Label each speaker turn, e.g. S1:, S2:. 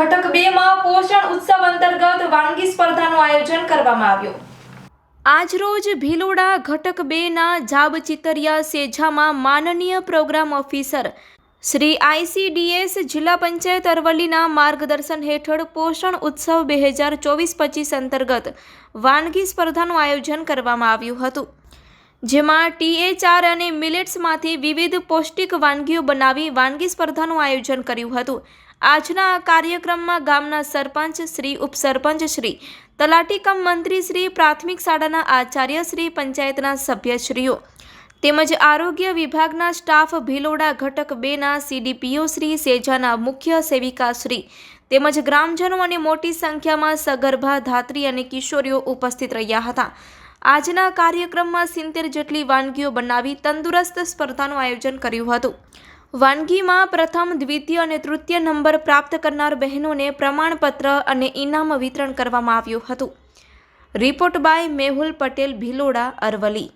S1: ઘટક બે માં પોષણ ઉત્સવ અંતર્ગત વાનગી સ્પર્ધાનું આયોજન કરવામાં આવ્યું. આજરોજ ભીલોડા ઘટક બેના જાબ ચિતરિયા સેજામાં માનનીય પ્રોગ્રામ ઓફિસર શ્રી આઈસીડીએસ જિલ્લા પંચાયત અરવલ્લીના માર્ગદર્શન હેઠળ પોષણ ઉત્સવ બે હજાર ચોવીસ પચીસ અંતર્ગત વાનગી સ્પર્ધાનું આયોજન કરવામાં આવ્યું હતું. જેમાં ટીએચઆર અને મિલેટ્સમાંથી વિવિધ પૌષ્ટિક વાનગીઓ બનાવી વાનગી સ્પર્ધાનું આયોજન કર્યું હતું. આજના આ કાર્યક્રમમાં ગામના સરપંચ શ્રી, ઉપસરપંચ શ્રી, તલાટી કમ મંત્રી શ્રી, પ્રાથમિક શાળાના આચાર્ય શ્રી, પંચાયતના સભ્યશ્રીઓ, તેમજ આરોગ્ય વિભાગના સ્ટાફ ભીલોડા ઘટક બેના સીડીપીઓ શ્રી, સેજાના મુખ્ય સેવિકા શ્રી, તેમજ ગ્રામજનો અને મોટી સંખ્યામાં સગર્ભા, ધાત્રી અને કિશોરીઓ ઉપસ્થિત રહ્યા હતા. આજના કાર્યક્રમમાં સિત્તેર જેટલી વાનગીઓ બનાવી તંદુરસ્ત સ્પર્ધાનું આયોજન કર્યું હતું. વાનગીમાં પ્રથમ, દ્વિતીય અને તૃતીય નંબર પ્રાપ્ત કરનાર બહેનોને પ્રમાણપત્ર અને ઇનામ વિતરણ કરવામાં આવ્યું હતું. Report by Mehul Patel, Bhiloda Aravalli